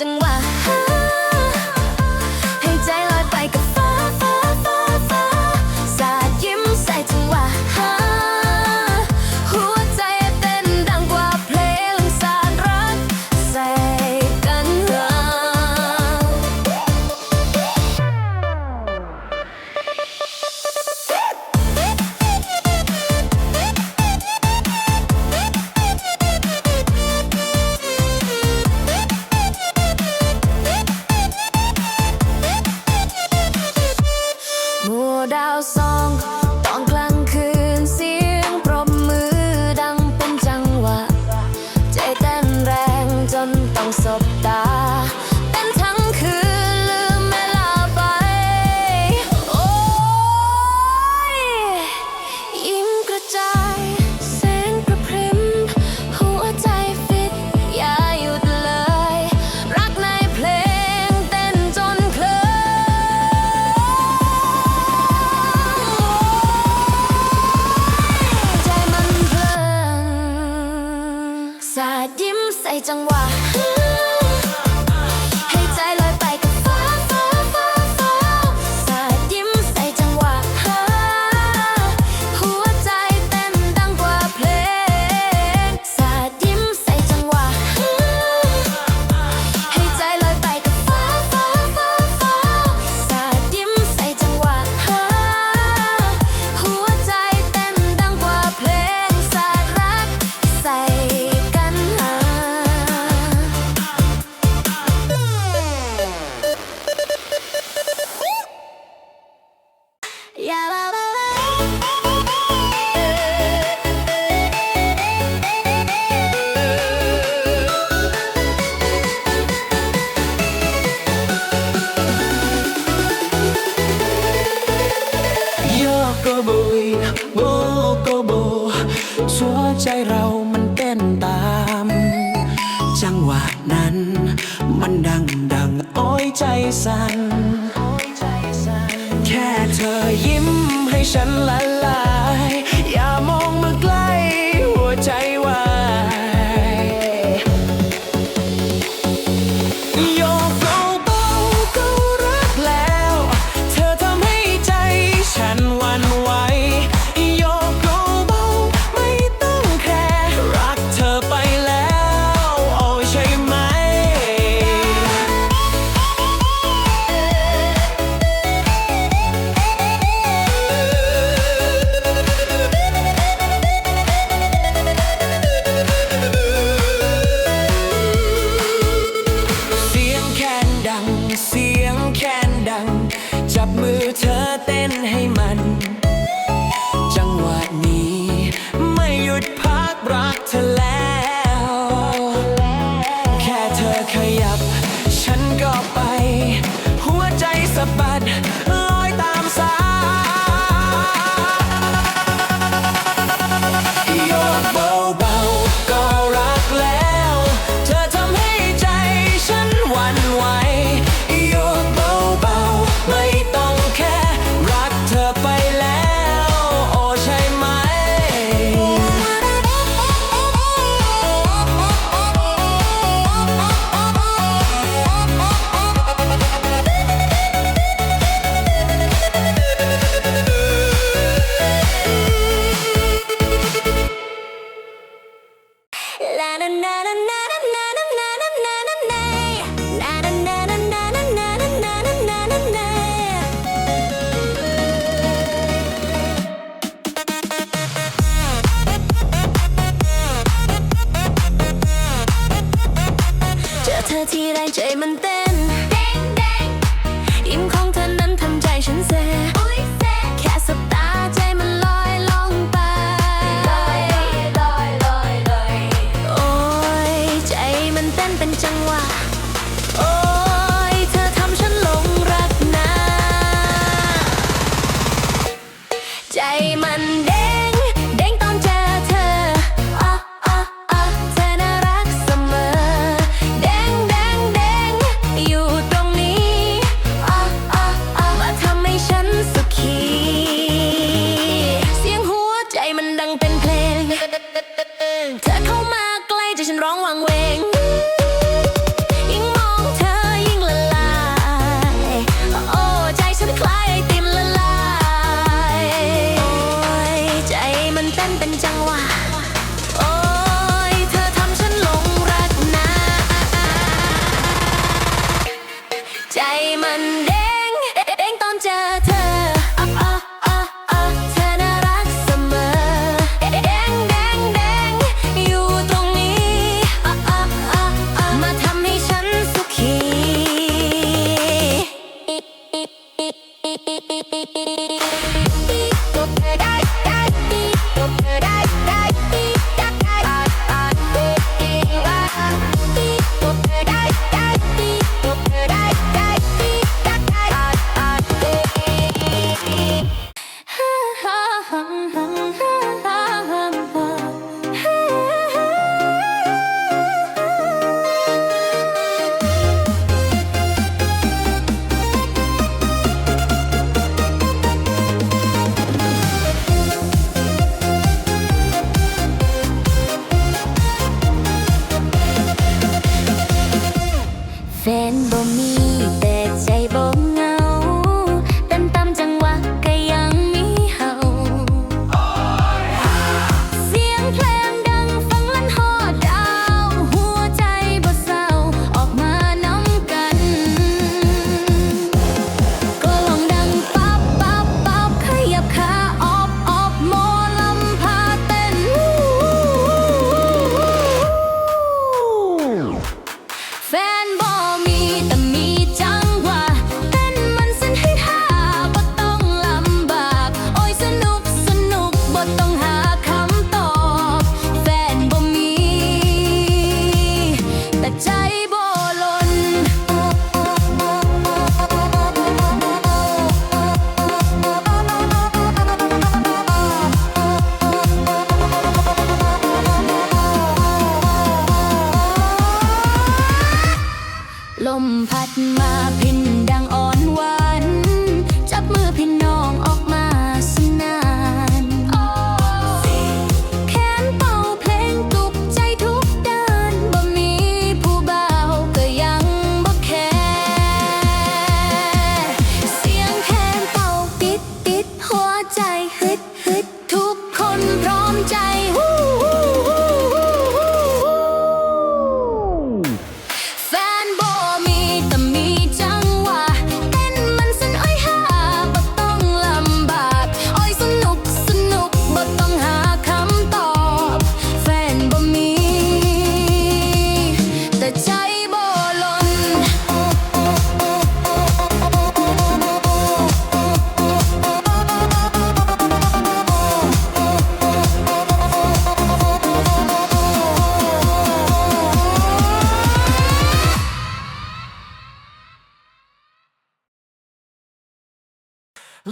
จังหวะ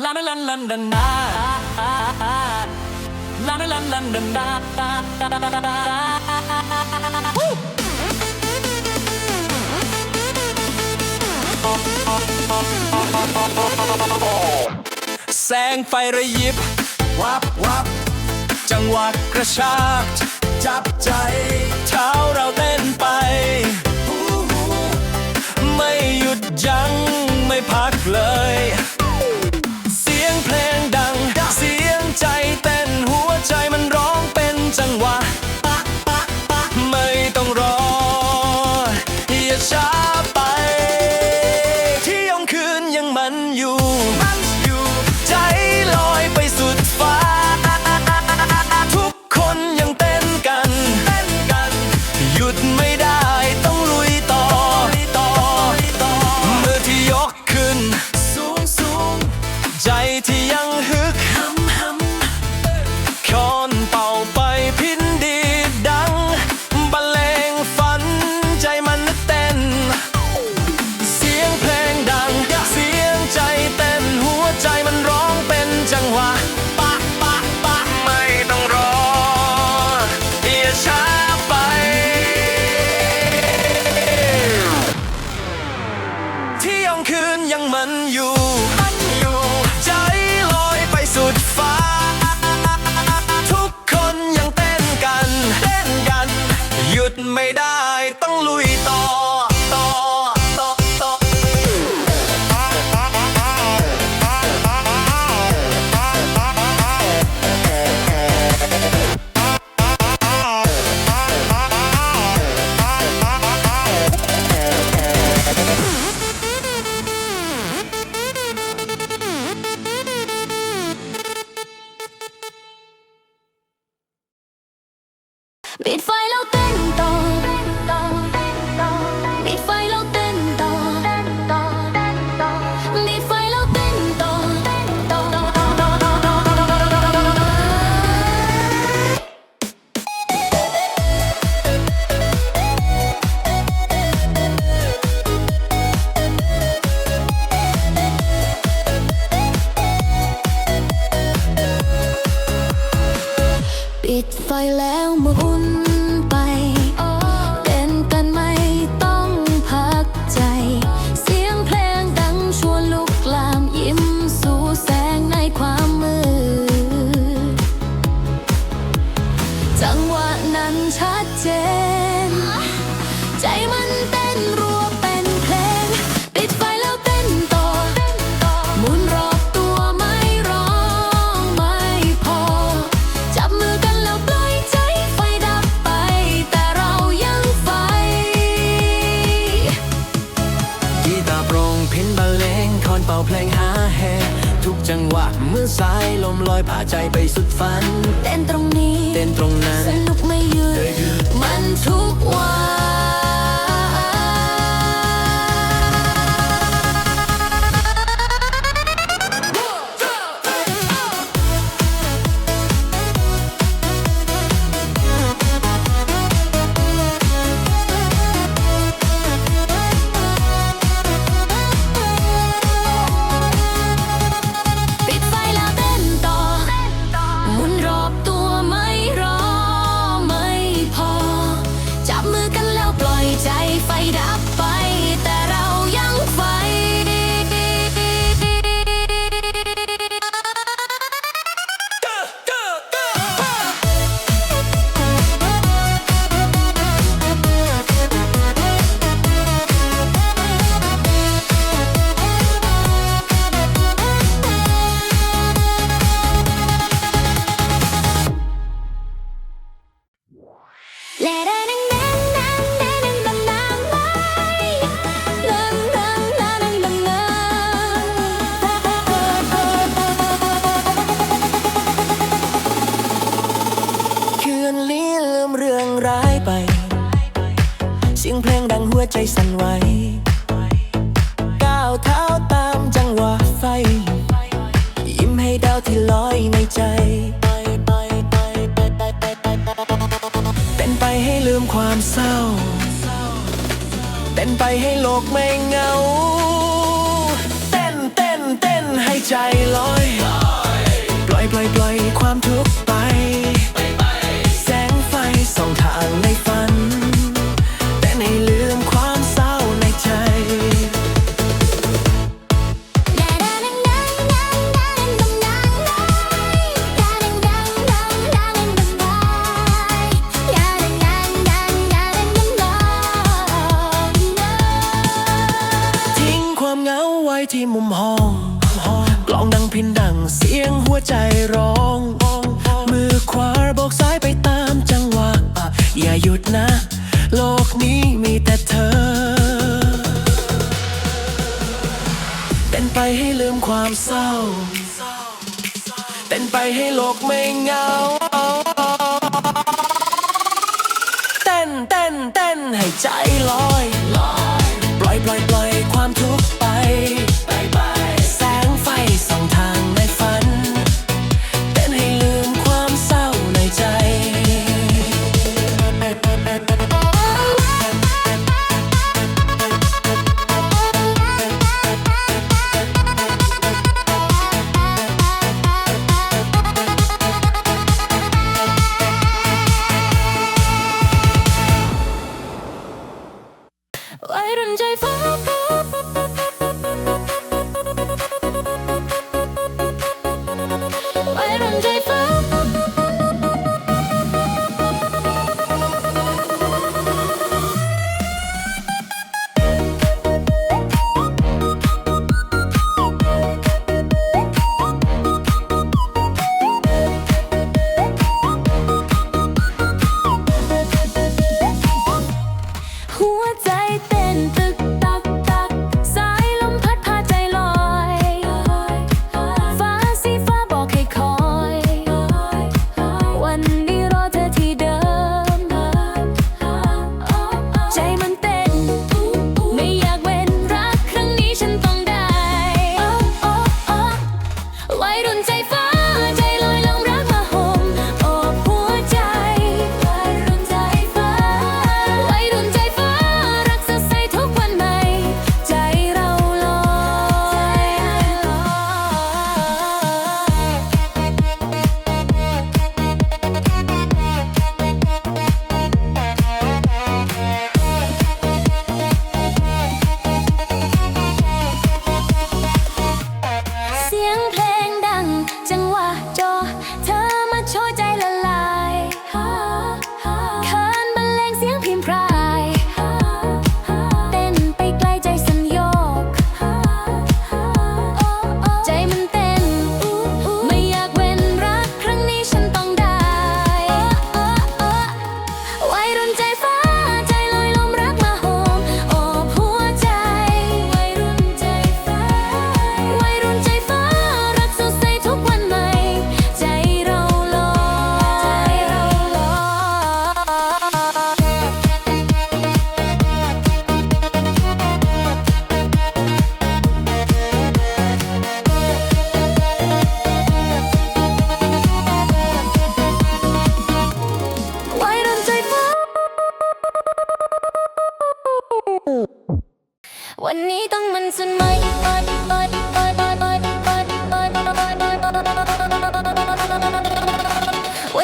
ลาลาลาลาลาลาลาลาลาลาแสงไฟระยิบ วับวับ จังหวะกระชาก จับใจ เท้าเราเต้น muun พาใจไปสุดฝัน เต้นตรงนี้ เต้นตรงนั้น ไหว ก้าวเท้าตามจังหวะไฟ ยิ้มให้ดาวที่ลอยในใจเต้นไปให้ลืมความเศร้าเต้นไปให้โลกไม่เงา เต้นเต้นเต้นให้ใจลอย ปล่อยปล่อยปล่อยความทุกข์ไป แสงไฟส่องทางในฝัน ที่มุมห้อง กลองดังพินดังเสียงหัวใจร้อง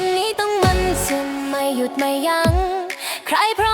วันนี้ต้องมันจะไม่หยุดไม่ยัง้งใครพร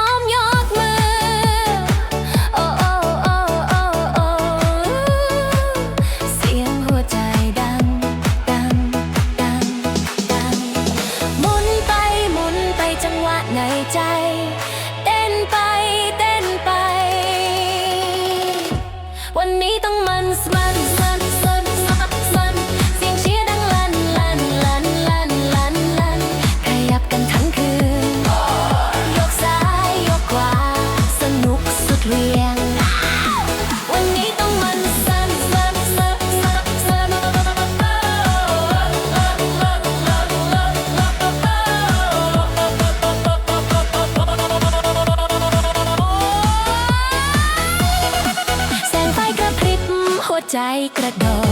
ใจกระโดด